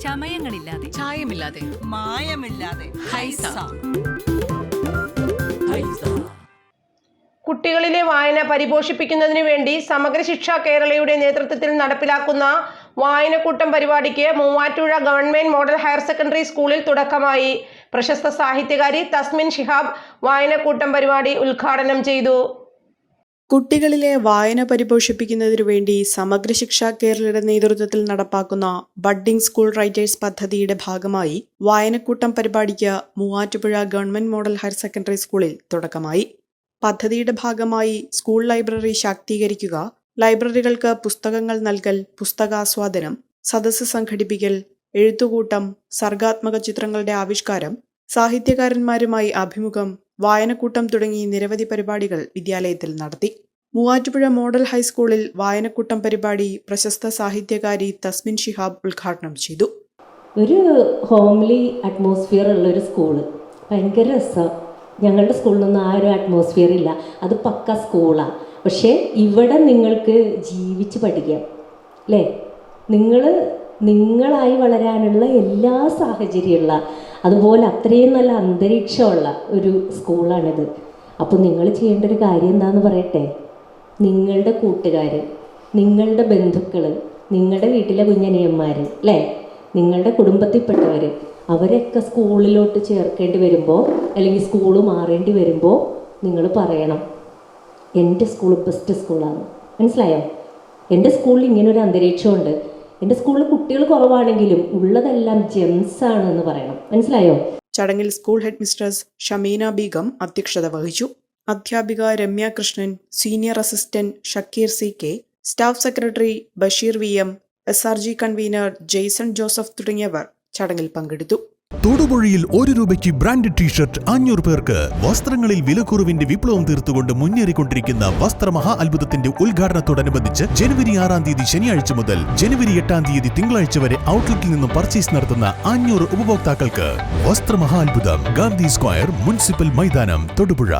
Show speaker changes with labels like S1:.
S1: ചമയങ്ങളില്ലാതെ.
S2: ചായമില്ലാതെ.
S3: മായമില്ലാതെ.
S2: ഹൈസ.
S4: കുട്ടികളിലെ വായന പരിപോഷിപ്പിക്കുന്നതിന് വേണ്ടി സമഗ്ര ശിക്ഷ കേരളയുടെ നേതൃത്വത്തിൽ നടപ്പിലാക്കുന്ന വായനക്കൂട്ടം പരിപാടിക്ക് Muvattupuzha government model higher secondary സ്കൂളിൽ തുടക്കമായി. പ്രശസ്ത സാഹിത്യകാരി തസ്മിൻ ഷിഹാബ് വായനക്കൂട്ടം പരിപാടി ഉദ്ഘാടനം ചെയ്തു.
S5: കുട്ടികളിലെ വായന പരിപോഷിപ്പിക്കുന്നതിനു വേണ്ടി സമഗ്ര ശിക്ഷ കേരളയുടെ നേതൃത്വത്തിൽ നടപ്പാക്കുന്ന ബഡ്ഡിംഗ് സ്കൂൾ റൈറ്റേഴ്സ് പദ്ധതിയുടെ ഭാഗമായി വായനക്കൂട്ടം പരിപാടിക്ക് Muvattupuzha government model higher secondary സ്കൂളിൽ തുടക്കമായി. പദ്ധതിയുടെ ഭാഗമായി സ്കൂൾ ലൈബ്രറി ശാക്തീകരിക്കുക ലൈബ്രറികൾക്ക് പുസ്തകങ്ങൾ നൽകൽ പുസ്തകാസ്വാദനം സദസ്സ് സംഘടിപ്പിക്കൽ എഴുത്തുകൂട്ടം സർഗാത്മക ചിത്രങ്ങളുടെ ആവിഷ്കാരം സാഹിത്യകാരന്മാരുമായി അഭിമുഖം വായനക്കൂട്ടം തുടങ്ങി നിരവധി പരിപാടികൾ വിദ്യാലയത്തിൽ നടത്തി. മൂവാറ്റുപുഴ മോഡൽ ഹൈസ്കൂളിൽ വായനക്കൂട്ടം പരിപാടി പ്രശസ്ത സാഹിത്യകാരി തസ്മിൻ ഷിഹാബ് ഉദ്ഘാടനം ചെയ്തു.
S6: ഒരു ഹോംലി അറ്റ്മോസ്ഫിയർ ഉള്ളൊരു സ്കൂൾ ഭയങ്കര രസം. ഞങ്ങളുടെ സ്കൂളിലൊന്നും ആ ഒരു അറ്റ്മോസ്ഫിയർ ഇല്ല. അത് പക്ക സ്കൂളാണ് പക്ഷേ ഇവിടെ നിങ്ങൾക്ക് ജീവിച്ച് പഠിക്കാം. അല്ലേ നിങ്ങൾ നിങ്ങളായി വളരാനുള്ള എല്ലാ സാഹചര്യമുള്ള അതുപോലെ അത്രയും നല്ല അന്തരീക്ഷമുള്ള ഒരു സ്കൂളാണിത്. അപ്പോൾ നിങ്ങൾ ചെയ്യേണ്ട ഒരു കാര്യം എന്താണെന്ന് പറയട്ടെ? നിങ്ങളുടെ കൂട്ടുകാർ നിങ്ങളുടെ ബന്ധുക്കൾ നിങ്ങളുടെ വീട്ടിലെ കുഞ്ഞനിയന്മാർ അല്ലേ? നിങ്ങളുടെ കുടുംബത്തിൽപ്പെട്ടവർ അവരൊക്കെ സ്കൂളിലോട്ട് ചേർക്കേണ്ടി വരുമ്പോൾ അല്ലെങ്കിൽ സ്കൂൾ മാറേണ്ടി വരുമ്പോൾ നിങ്ങൾ പറയണം എന്റെ സ്കൂൾ ബെസ്റ്റ് സ്കൂളാണ് മനസ്സിലായോ? എന്റെ സ്കൂളിൽ ഇങ്ങനൊരു അന്തരീക്ഷമുണ്ട്. എന്റെ സ്കൂളിൽ കുട്ടികൾ കുറവാണെങ്കിലും ഉള്ളതെല്ലാം ജെംസ് ആണ് എന്ന് പറയണം. മനസ്സിലായോ?
S5: ചടങ്ങിൽ school headmistress Shameena Begum അധ്യക്ഷത വഹിച്ചു. അധ്യാപിക Ramya Krishnan senior assistant Shakeer C K staff secretary Basheer V M S R G convener Jaison Joseph തുടങ്ങിയവർ ചടങ്ങിൽ പങ്കെടുത്തു.
S7: തൊടുപുഴയിൽ ഒരു രൂപയ്ക്ക് ബ്രാൻഡഡ് ടീഷർട്ട് അഞ്ഞൂറ് പേർക്ക് വസ്ത്രങ്ങളിൽ വിലക്കുറവിന്റെ വിപ്ലവം തീർത്തുകൊണ്ട് മുന്നേറിക്കൊണ്ടിരിക്കുന്ന വസ്ത്രമഹാ അത്ഭുതത്തിന്റെ ഉദ്ഘാടനത്തോടനുബന്ധിച്ച് ജനുവരി ആറാം തീയതി ശനിയാഴ്ച മുതൽ ജനുവരി എട്ടാം തീയതി തിങ്കളാഴ്ച വരെ ഔട്ട്ലെറ്റിൽ നിന്നും പർച്ചേസ് നടത്തുന്ന അഞ്ഞൂറ് ഉപഭോക്താക്കൾക്ക് വസ്ത്രമഹാ അത്ഭുതം ഗാന്ധി സ്ക്വയർ മുനിസിപ്പൽ മൈതാനം തൊടുപുഴ.